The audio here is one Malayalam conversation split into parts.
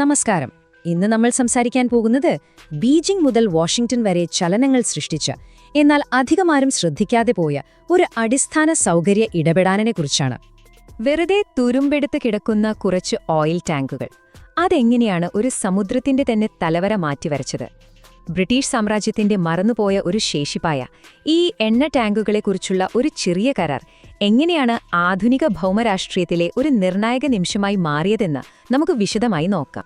നമസ്കാരം. ഇന്ന് നമ്മൾ സംസാരിക്കാൻ പോകുന്നത് ബീജിംഗ് മുതൽ വാഷിംഗ്ടൺ വരെ ചലനങ്ങൾ സൃഷ്ടിച്ച എന്നാൽ അധികമാരും ശ്രദ്ധിക്കാതെ പോയ ഒരു അടിസ്ഥാന സൗകര്യ ഇടപെടാനെക്കുറിച്ചാണ് വെറുതെ തുരുമ്പെടുത്ത് കിടക്കുന്ന കുറച്ച് ഓയിൽ ടാങ്കുകൾ. അതെങ്ങനെയാണ് ഒരു സമുദ്രത്തിന്റെ തന്നെ തലവര മാറ്റിവരച്ചത്? ബ്രിട്ടീഷ് സാമ്രാജ്യത്തിന്റെ മറന്നുപോയ ഒരു ശേഷിപ്പായ ഈ എണ്ണ ടാങ്കുകളെക്കുറിച്ചുള്ള ഒരു ചെറിയ കരാർ എങ്ങനെയാണ് ആധുനിക ഭൗമരാഷ്ട്രീയത്തിലെ ഒരു നിർണായക നിമിഷമായി മാറിയതെന്ന് നമുക്ക് വിശദമായി നോക്കാം.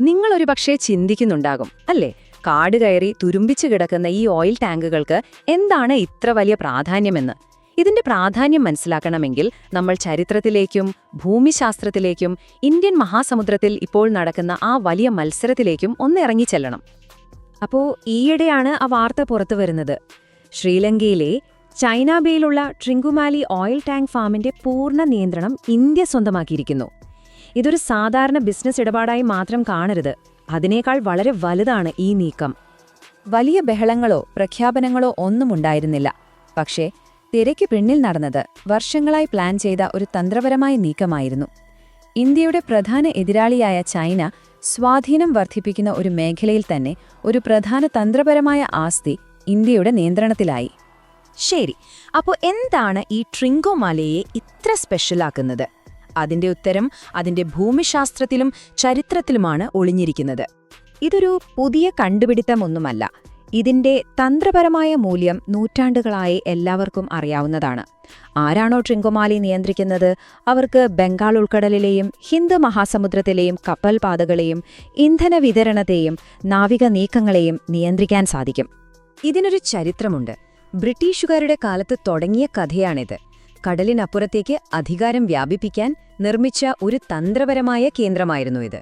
നിങ്ങളൊരു പക്ഷേ ചിന്തിക്കുന്നുണ്ടാകും അല്ലേ? കാട് കയറി തുരുമ്പിച്ചു കിടക്കുന്ന ഈ ഓയിൽ ടാങ്കുകൾക്ക് എന്താണ് ഇത്ര വലിയ പ്രാധാന്യമെന്ന്? ഇതിന്റെ പ്രാധാന്യം മനസ്സിലാക്കണമെങ്കിൽ നമ്മൾ ചരിത്രത്തിലേക്കും ഭൂമിശാസ്ത്രത്തിലേക്കും ഇന്ത്യൻ മഹാസമുദ്രത്തിൽ ഇപ്പോൾ നടക്കുന്ന ആ വലിയ മത്സരത്തിലേക്കും ഒന്നിറങ്ങിച്ചെല്ലണം അപ്പോ ഈയിടെയാണ് ആ വാർത്ത പുറത്തു വരുന്നത്. ശ്രീലങ്കയിലെ ചൈന ബേയിലുള്ള ട്രിങ്കുമാലി ഓയിൽ ടാങ്ക് ഫാമിന്റെ പൂർണ നിയന്ത്രണം ഇന്ത്യ സ്വന്തമാക്കിയിരിക്കുന്നു. ഇതൊരു സാധാരണ ബിസിനസ് ഇടപാടായി മാത്രം കാണരുത്. അതിനേക്കാൾ വളരെ വലുതാണ് ഈ നീക്കം. വലിയ ബഹളങ്ങളോ പ്രഖ്യാപനങ്ങളോ ഒന്നും ഉണ്ടായിരുന്നില്ല. പക്ഷേ തിരയ്ക്ക് പിന്നിൽ നടന്നത് വർഷങ്ങളായി പ്ലാൻ ചെയ്ത ഒരു തന്ത്രപരമായ നീക്കമായിരുന്നു. ഇന്ത്യയുടെ പ്രധാന എതിരാളിയായ ചൈന സ്വാധീനം വർദ്ധിപ്പിക്കുന്ന ഒരു മേഖലയിൽ തന്നെ ഒരു പ്രധാന തന്ത്രപരമായ ആസ്തി ഇന്ത്യയുടെ നിയന്ത്രണത്തിലായി. ശരി. അപ്പോൾ എന്താണ് ഈ ട്രിങ്കോമാലയെ ഇത്ര സ്പെഷ്യലാക്കുന്നത്? അതിന്റെ ഉത്തരം അതിന്റെ ഭൂമിശാസ്ത്രത്തിലും ചരിത്രത്തിലുമാണ് ഒളിഞ്ഞിരിക്കുന്നത്. ഇതൊരു പുതിയ കണ്ടുപിടുത്തമൊന്നുമല്ല. ഇതിന്റെ തന്ത്രപരമായ മൂല്യം നൂറ്റാണ്ടുകളായി എല്ലാവർക്കും അറിയാവുന്നതാണ്. ആരാണോ ട്രിങ്കോമാലി നിയന്ത്രിക്കുന്നത്? അവർക്ക് ബംഗാൾ ഉൾക്കടലിലെയും ഹിന്ദു മഹാസമുദ്രത്തിലെയും കപ്പൽപാതകളെയും ഇന്ധന വിതരണത്തെയും നാവിക നീക്കങ്ങളെയും നിയന്ത്രിക്കാൻ സാധിക്കും. ഇതിനൊരു ചരിത്രമുണ്ട്. ബ്രിട്ടീഷുകാരുടെ കാലത്ത് തുടങ്ങിയ കഥയാണിത്. കടലിനപ്പുറത്തേക്ക് അധികാരം വ്യാപിപ്പിക്കാൻ നിർമ്മിച്ച ഒരു തന്ത്രപരമായ കേന്ദ്രമായിരുന്നു ഇത്.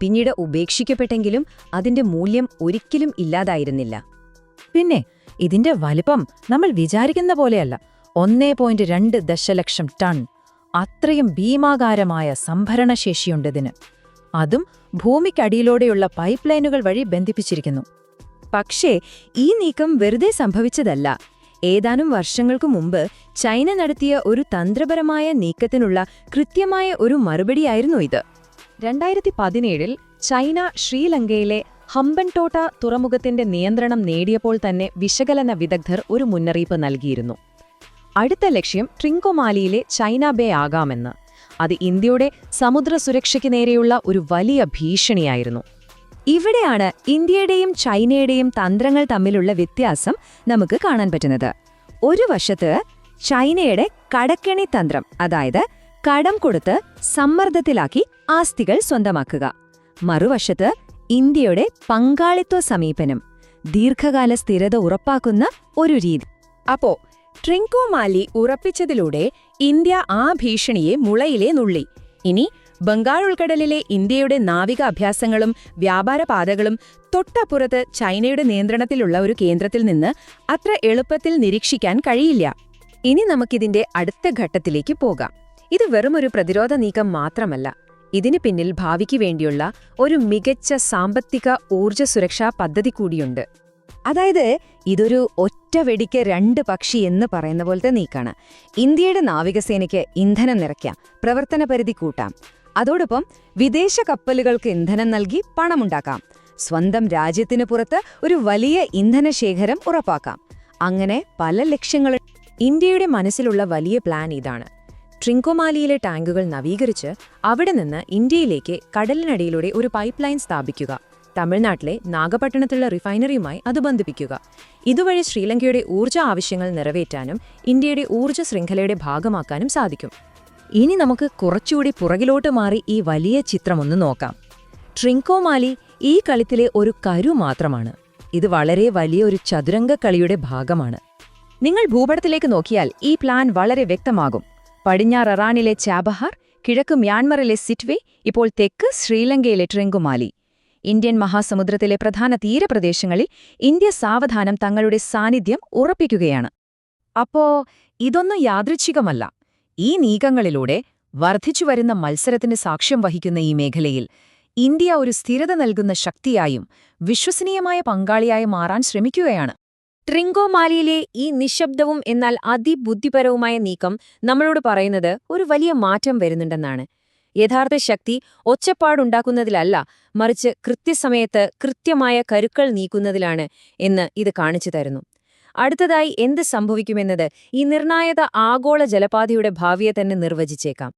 പിന്നീട് ഉപേക്ഷിക്കപ്പെട്ടെങ്കിലും അതിന്റെ മൂല്യം ഒരിക്കലും ഇല്ലാതായിരുന്നില്ല. പിന്നെ ഇതിന്റെ വലിപ്പം നമ്മൾ വിചാരിക്കുന്ന പോലെയല്ല. ഒന്നേ പോയിന്റ് രണ്ട് ദശലക്ഷം ടൺ. അത്രയും ഭീമാകാരമായ സംഭരണശേഷിയുണ്ടതിന് അതും ഭൂമിക്കടിയിലൂടെയുള്ള പൈപ്പ് ലൈനുകൾ വഴി ബന്ധിപ്പിച്ചിരിക്കുന്നു. പക്ഷേ ഈ നീക്കം വെറുതെ സംഭവിച്ചതല്ല. ഏതാനും വർഷങ്ങൾക്കു മുമ്പ് ചൈന നടത്തിയ ഒരു തന്ത്രപരമായ നീക്കത്തിനുള്ള കൃത്യമായ ഒരു മറുപടിയായിരുന്നു ഇത്. രണ്ടായിരത്തി പതിനേഴിൽ ചൈന ശ്രീലങ്കയിലെ ഹംബൻടോട്ട തുറമുഖത്തിന്റെ നിയന്ത്രണം നേടിയപ്പോൾ തന്നെ വിശകലന വിദഗ്ധർ ഒരു മുന്നറിയിപ്പ് നൽകിയിരുന്നു. അടുത്ത ലക്ഷ്യം ട്രിങ്കോമാലിയിലെ ചൈന ബേ ആകാമെന്ന്. അത് ഇന്ത്യയുടെ സമുദ്ര സുരക്ഷയ്ക്ക് നേരെയുള്ള ഒരു വലിയ ഭീഷണിയായിരുന്നു. ഇവിടെയാണ് ഇന്ത്യയുടെയും ചൈനയുടെയും തന്ത്രങ്ങൾ തമ്മിലുള്ള വ്യത്യാസം നമുക്ക് കാണാൻ പറ്റുന്നത്. ഒരു വശത്ത് ചൈനയുടെ കടക്കെണി തന്ത്രം അതായത് കടം കൊടുത്ത് സമ്മർദ്ദത്തിലാക്കി ആസ്തികൾ സ്വന്തമാക്കുക. മറുവശത്ത് ഇന്ത്യയുടെ പങ്കാളിത്വ സമീപനം ദീർഘകാല സ്ഥിരത ഉറപ്പാക്കുന്ന ഒരു രീതി. അപ്പോ ട്രിങ്കോ മാലി ഉറപ്പിച്ചതിലൂടെ ഇന്ത്യ ആ ഭീഷണിയെ മുളയിലെ നുള്ളി. ഇനി ബംഗാൾ ഉൾക്കടലിലെ ഇന്ത്യയുടെ നാവിക അഭ്യാസങ്ങളും വ്യാപാര പാതകളും തൊട്ടപ്പുറത്ത് ചൈനയുടെ നിയന്ത്രണത്തിലുള്ള ഒരു കേന്ദ്രത്തിൽ നിന്ന് അത്ര എളുപ്പത്തിൽ നിരീക്ഷിക്കാൻ കഴിയില്ല. ഇനി നമുക്കിതിന്റെ അടുത്ത ഘട്ടത്തിലേക്ക് പോകാം. ഇത് വെറുമൊരു പ്രതിരോധ നീക്കം മാത്രമല്ല. ഇതിന് പിന്നിൽ ഭാവിക്ക് വേണ്ടിയുള്ള ഒരു മികച്ച സാമ്പത്തിക ഊർജ സുരക്ഷാ പദ്ധതി കൂടിയുണ്ട്. അതായത് ഇതൊരു ഒറ്റ വെടിക്ക് രണ്ട് പക്ഷി എന്ന് പറയുന്ന പോലത്തെ നീക്കാണ്. ഇന്ത്യയുടെ നാവികസേനയ്ക്ക് ഇന്ധനം നിറയ്ക്കാം പ്രവർത്തന പരിധി കൂട്ടാം. അതോടൊപ്പം വിദേശ കപ്പലുകൾക്ക് ഇന്ധനം നൽകി പണമുണ്ടാക്കാം. സ്വന്തം രാജ്യത്തിന് പുറത്ത് ഒരു വലിയ ഇന്ധനശേഖരം ഉറപ്പാക്കാം. അങ്ങനെ പല ലക്ഷ്യങ്ങളും ഇന്ത്യയുടെ മനസ്സിലുള്ള വലിയ പ്ലാൻ ഇതാണ്. ട്രിങ്കോമാലിയിലെ ടാങ്കുകൾ നവീകരിച്ച് അവിടെ നിന്ന് ഇന്ത്യയിലേക്ക് കടലിനടിയിലൂടെ ഒരു പൈപ്പ് ലൈൻ സ്ഥാപിക്കുക. തമിഴ്നാട്ടിലെ നാഗപട്ടണത്തുള്ള റിഫൈനറിയുമായി അത് ബന്ധിപ്പിക്കുക. ഇതുവഴി ശ്രീലങ്കയുടെ ഊർജ ആവശ്യങ്ങൾ നിറവേറ്റാനും ഇന്ത്യയുടെ ഊർജ ശൃംഖലയുടെ ഭാഗമാക്കാനും സാധിക്കും. ഇനി നമുക്ക് കുറച്ചുകൂടി പുറകിലോട്ട് മാറി ഈ വലിയ ചിത്രമൊന്ന് നോക്കാം. ട്രിങ്കോമാലി ഈ കളിത്തിലെ ഒരു കരു മാത്രമാണ്. ഇത് വളരെ വലിയ ഒരു ചതുരംഗ കളിയുടെ ഭാഗമാണ്. നിങ്ങൾ ഭൂപടത്തിലേക്ക് നോക്കിയാൽ ഈ പ്ലാൻ വളരെ വ്യക്തമാകും. പടിഞ്ഞാറ് ഇറാനിലെ ചാബഹാർ കിഴക്ക് മ്യാൻമറിലെ സിറ്റ്വേ ഇപ്പോൾ തെക്ക് ശ്രീലങ്കയിലെ ട്രിങ്കുമാലി ഇന്ത്യൻ മഹാസമുദ്രത്തിലെ പ്രധാന തീരപ്രദേശങ്ങളിൽ ഇന്ത്യ സാവധാനം തങ്ങളുടെ സാന്നിധ്യം ഉറപ്പിക്കുകയാണ്. അപ്പോ ഇതൊന്നും യാദൃച്ഛികമല്ല. ഈ നീക്കങ്ങളിലൂടെ വർദ്ധിച്ചുവരുന്ന മത്സരത്തിന് സാക്ഷ്യം വഹിക്കുന്ന ഈ മേഖലയിൽ ഇന്ത്യ ഒരു സ്ഥിരത നൽകുന്ന ശക്തിയായും വിശ്വസനീയമായ പങ്കാളിയായി മാറാൻ ശ്രമിക്കുകയാണ്. ട്രിങ്കോമാലിയിലെ ഈ നിശബ്ദവും എന്നാൽ അതിബുദ്ധിപരവുമായ നീക്കം നമ്മളോട് പറയുന്നത് ഒരു വലിയ മാറ്റം വരുന്നുണ്ടെന്നാണ്. യഥാർത്ഥ ശക്തി ഒച്ചപ്പാടുണ്ടാക്കുന്നതിലല്ല മറിച്ച് കൃത്യസമയത്ത് കൃത്യമായ കരുക്കൾ നീക്കുന്നതിലാണ് എന്ന് ഇത് കാണിച്ചു തരുന്നു. അടുത്തതായി എന്ത് സംഭവിക്കുമെന്നത് ഈ നിർണായക ആഗോള ജലപാതയുടെ ഭാവിയെ തന്നെ നിർവചിച്ചേക്കാം.